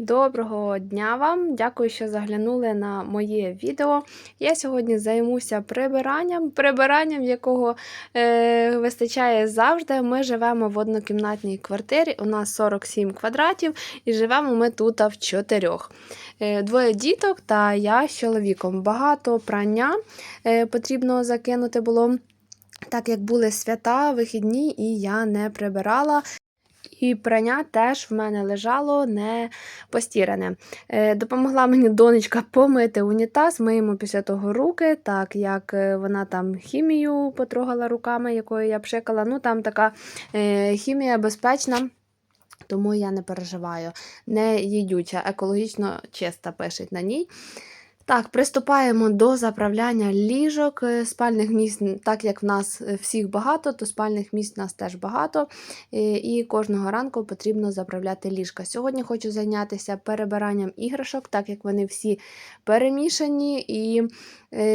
Доброго дня вам! Дякую, що заглянули на моє відео. Я сьогодні займуся прибиранням, прибиранням, якого е, вистачає завжди. Ми живемо в однокімнатній квартирі, у нас 47 квадратів, і живемо ми тут в чотирьох. Е, двоє діток та я з чоловіком. Багато прання е, потрібно закинути було. Так як були свята, вихідні, і я не прибирала. І прання теж в мене лежало не постіране. Е, допомогла мені донечка помити унітаз, миємо після того руки, так як е, вона там хімію потрогала руками, якою я пшикала. Ну там така е, хімія безпечна. Тому я не переживаю. Не їдюча, екологічно чиста пишуть на ній. Так, приступаємо до заправляння ліжок, е, спальних місць, так як в нас е, всіх багато, то спальних місць в нас теж багато. е, І кожного ранку потрібно заправляти ліжка. Сьогодні хочу зайнятися перебиранням іграшок, так як вони всі перемішані і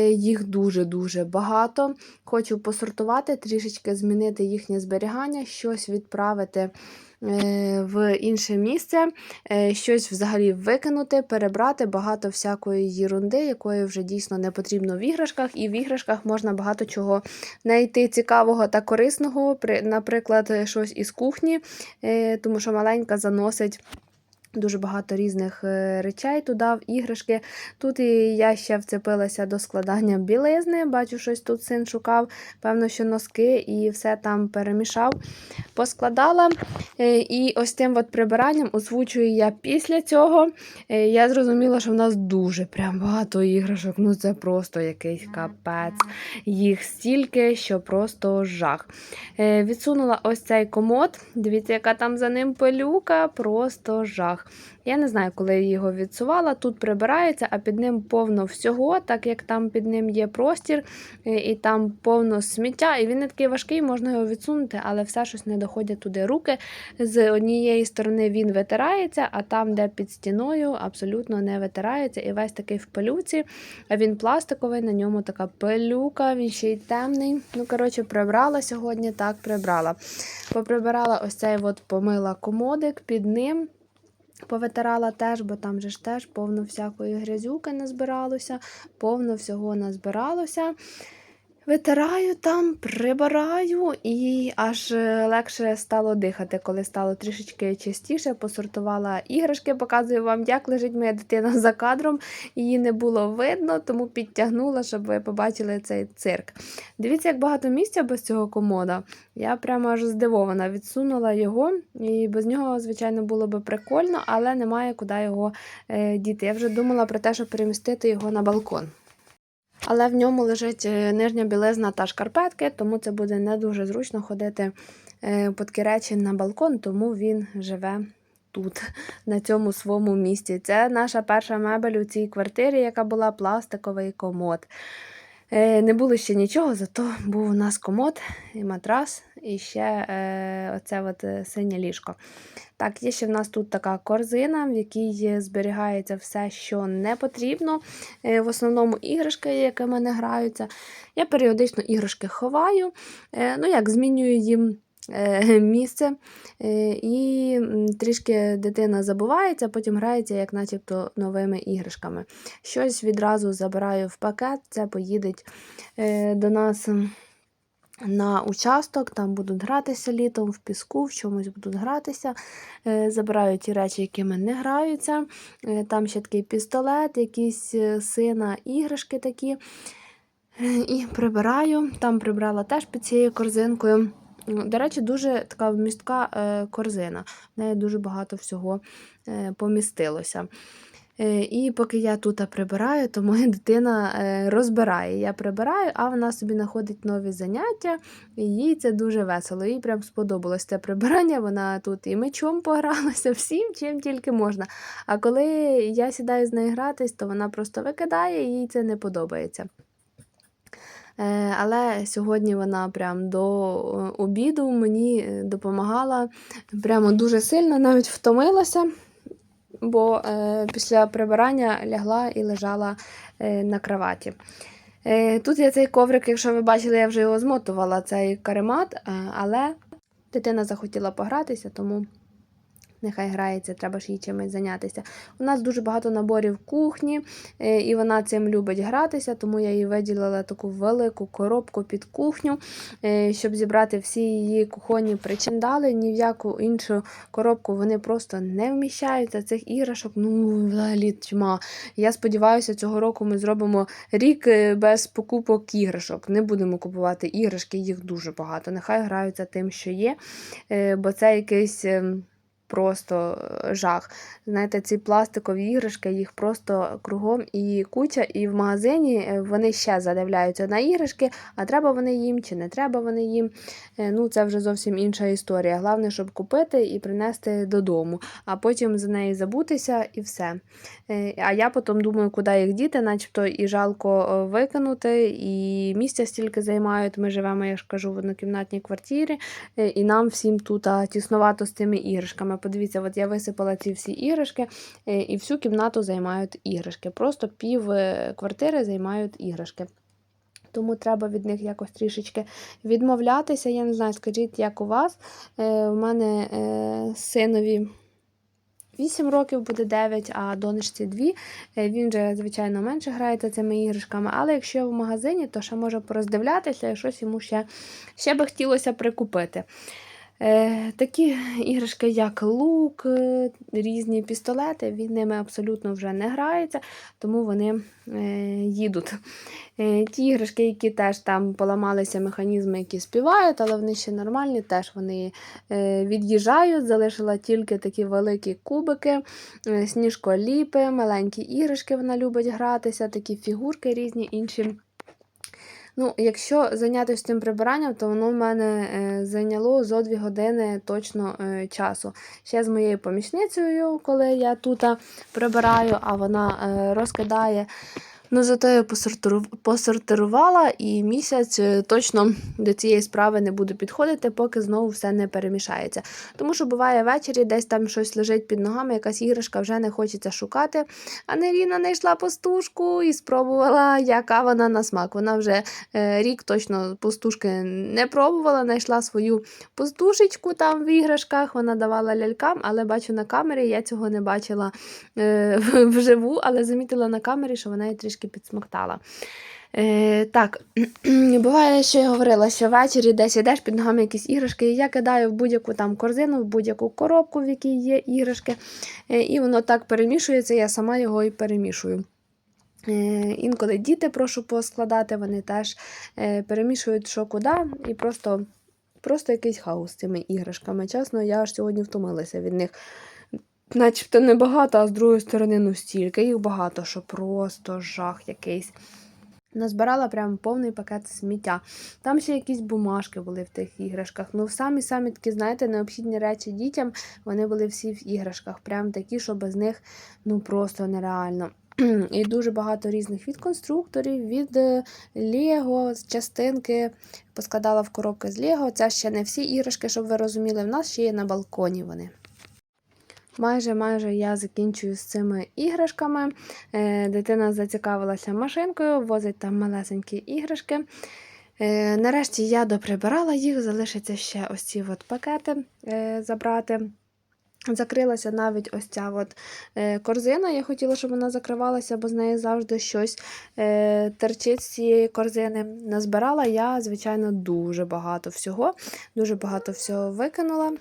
їх дуже-дуже багато. Хочу посортувати, трішечки змінити їхнє зберігання, щось відправити в інше місце, е, щось взагалі викинути, перебрати багато всякої єрунди, якої вже дійсно не потрібно в іграшках, і в іграшках можна багато чого знайти цікавого та корисного, наприклад, щось із кухні, е, тому що маленька заносить. Дуже багато різних е, речей туди, в іграшки. Тут і я ще вцепилася до складання білизни. Бачу, щось тут син шукав. Певно, що носки і все там перемішав. Поскладала. Е, І ось тим от прибиранням озвучую я після цього. Е, Я зрозуміла, що в нас дуже прям багато іграшок. Ну це просто якийсь капець. Їх стільки, що просто жах. Відсунула ось цей комод. Дивіться, яка там за ним пилюка, просто жах. Я не знаю, коли я його відсувала. Тут прибирається, а під ним повно всього, так як там під ним є простір, і там повно сміття. І він не такий важкий, можна його відсунути, але все щось не доходять туди руки. З однієї сторони він витирається, а там, де під стіною, абсолютно не витирається. І весь такий в пилюці. Він пластиковий, на ньому така пилюка, він ще й темний. Ну, коротше, прибрала сьогодні, так прибрала. Поприбирала ось цей от помила комодик під ним. Повитирала теж, бо там же ж теж повно всякої грязюки назбиралося, повно всього назбиралося. Витираю там, прибираю, і аж е, легше стало дихати, коли стало трішечки чистіше. Посортувала іграшки, показую вам, як лежить моя дитина за кадром. Її не було видно, тому підтягнула, щоб ви побачили цей цирк. Дивіться, як багато місця без цього комода. Я прямо аж здивована, відсунула його, і без нього, звичайно, було би прикольно, але немає куди його е, діти. Я вже думала про те, щоб перемістити його на балкон. Але в ньому лежить е, нижня білизна та шкарпетки, тому це буде не дуже зручно ходити е, по такі речі на балкон, тому він живе тут, на цьому своєму місці. Це наша перша мебель у цій квартирі, яка була пластиковий комод. Е, Не було ще нічого, зато був у нас комод, і матрас, і ще е, оце от е, синє ліжко. Так, є ще в нас тут така корзина, в якій зберігається все, що не потрібно. В основному іграшки, якими не граються. Я періодично іграшки ховаю, ну як змінюю їм місце. Е, І трішки дитина забувається, потім грається, як начебто новими іграшками. Щось відразу забираю в пакет, це поїде е, до нас. На участок, там будуть гратися літом, в піску, в чомусь будуть гратися. Е, Забираю ті речі, якими не граються. Е, Там ще такий пістолет, якісь е, сина, іграшки такі. Е, І прибираю. Там прибрала теж під цією корзинкою. М, До речі, дуже така вмістка е, корзина. В неї дуже багато всього е, помістилося. Е, І поки я тут прибираю, то моя дитина розбирає. Я прибираю, а вона собі знаходить нові заняття, і їй це дуже весело. Їй прям сподобалось це прибирання. Вона тут і мечом погралася, всім, чим тільки можна. А коли я сідаю з нею гратись, то вона просто викидає, їй це не подобається. Е, Але сьогодні вона прям до е, обіду мені е, допомагала прямо дуже сильно, навіть втомилася, бо після прибирання лягла і лежала на кроваті. Тут я цей коврик, якщо ви бачили, я вже його змотувала, цей каремат, але дитина захотіла погратися, тому нехай грається, треба ж їй чимось зайнятися. У нас дуже багато наборів кухні, е, і вона цим любить гратися, тому я їй виділила таку велику коробку під кухню, е, щоб зібрати всі її кухонні причиндали. Ні в яку іншу коробку вони просто не вміщаються. Цих іграшок, ну, взагалі тьма. Я сподіваюся, цього року ми зробимо рік е, без покупок іграшок. Не будемо купувати іграшки, їх дуже багато. Нехай граються тим, що є, бо це якийсь. Просто е, жах. Знаєте, ці пластикові іграшки, їх просто кругом і куча, і в магазині е, вони ще задивляються на іграшки, а треба вони їм чи не треба вони їм. Е, Ну, це вже зовсім інша історія. Головне, щоб купити і принести додому, а потім за неї забутися і все. А я потім думаю, куди їх діти, начебто і жалко викинути, і місця стільки займають. Ми живемо, я ж кажу, в однокімнатній квартирі, і нам всім тут тіснувато з цими іграшками. Подивіться, от я висипала ці всі іграшки, е, і всю кімнату займають іграшки. Просто пів е, квартири займають іграшки. Тому треба від них якось трішечки відмовлятися. Я не знаю, скажіть, як у вас. Е, у мене синові 8 років буде 9, а донечці 2. Е, Він же, звичайно, менше грається цими іграшками, але якщо в магазині, то ще може пороздивлятися і щось йому ще, ще би хотілося прикупити. Е, такі іграшки, як лук, е, різні пістолети, він ними абсолютно вже не грається, тому вони е, їдуть. Ті іграшки, які теж там поламалися механізми, які співають, але вони ще нормальні, теж вони від'їжджають. Залишила тільки такі великі кубики, сніжколіпи, маленькі іграшки вона любить гратися, такі фігурки різні інші. Ну, якщо зайнятися цим прибиранням, то воно в мене е, зайняло зо 2 години точно е, часу. Ще з моєю помічницею, коли я тут прибираю, а вона е, розкидає. Ну, зато я посортирувала і місяць е, точно до цієї справи не буду підходити, поки знову все не перемішається. Тому що буває ввечері, десь там щось лежить під ногами, якась іграшка вже не хочеться шукати. А Неліна знайшла пастушку і спробувала, яка вона на смак. Вона вже е, рік точно пастушки не пробувала, знайшла свою пастушечку там в іграшках. Вона давала лялькам, але бачу на камері, я цього не бачила е, вживу, але замітила на камері, що вона її трішки підсмоктала. Е, так, буває, що я говорила, що ввечері десь ідеш під ногами якісь іграшки, і я кидаю в будь-яку там корзину, в будь-яку коробку, в якій є іграшки, е, і воно так перемішується, я сама його і перемішую. Е, Інколи діти прошу поскладати, вони теж е, перемішують що куди, і просто, просто якийсь хаос з цими іграшками. Чесно, я аж сьогодні втомилася від них. Начебто небагато, а з другої сторони, ну стільки їх багато, що просто жах якийсь. Назбирала прям повний пакет сміття. Там ще якісь бумажки були в тих іграшках. Ну, самі-самі такі, знаєте, необхідні речі дітям, вони були всі в іграшках. Прям такі, що без них ну просто нереально. І дуже багато різних від конструкторів, від е, Лего, частинки поскладала в коробки з Лего. Це ще не всі іграшки, щоб ви розуміли. В нас ще є на балконі вони. Майже майже я закінчую з цими іграшками. Е, Дитина зацікавилася машинкою, возить там малесенькі іграшки. Е, Нарешті я доприбирала їх, залишиться ще ось ці от пакети е, забрати. Закрилася навіть ось ця от корзина. Я хотіла, щоб вона закривалася, бо з неї завжди щось терчить з цієї корзини. Назбирала я, звичайно, дуже багато всього. Дуже багато всього викинула.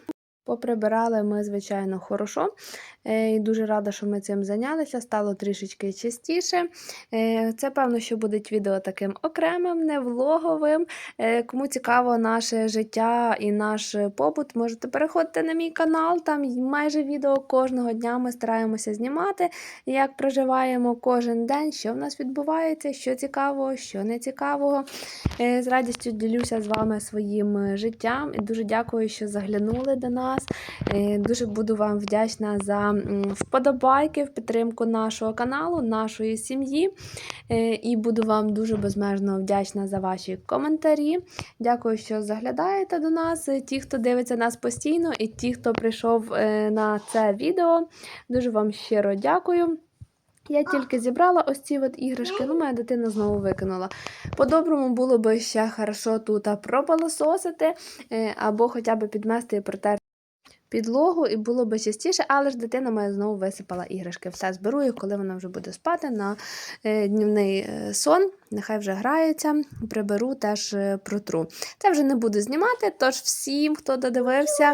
Поприбирали ми, звичайно, хорошо. Е, І дуже рада, що ми цим зайнялися. Стало трішечки чистіше. Е, Це, певно, що буде відео таким окремим, не влоговим. Е, Кому цікаво наше життя і наш побут, можете переходити на мій канал. Там майже відео кожного дня ми стараємося знімати, як проживаємо кожен день, що в нас відбувається, що цікавого, що не цікавого. З радістю ділюся з вами своїм життям і дуже дякую, що заглянули до нас. Е, Дуже буду вам вдячна за вподобайки, в підтримку нашого каналу, нашої сім'ї. Е, І буду вам дуже безмежно вдячна за ваші коментарі. Дякую, що заглядаєте до нас. е, Ті, хто дивиться нас постійно, і ті, хто прийшов на це відео. Дуже вам щиро дякую. Я тільки зібрала ось ці от іграшки, ну моя дитина знову викинула. По-доброму було б ще хорошо тут пропилососити, е, або хоча б підмести і протерти. Підлогу і було би чистіше, але ж дитина моя знову висипала іграшки. Все зберу їх, коли вона вже буде спати на е, днівний е, сон. Нехай вже грається, приберу, теж е, протру. Це вже не буду знімати, тож всім, хто додивився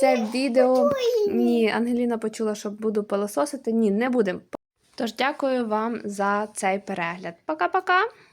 це відео. Ні, Ангеліна почула, що буду пилососити. Ні, не будемо. Тож дякую вам за цей перегляд. Пока-пока!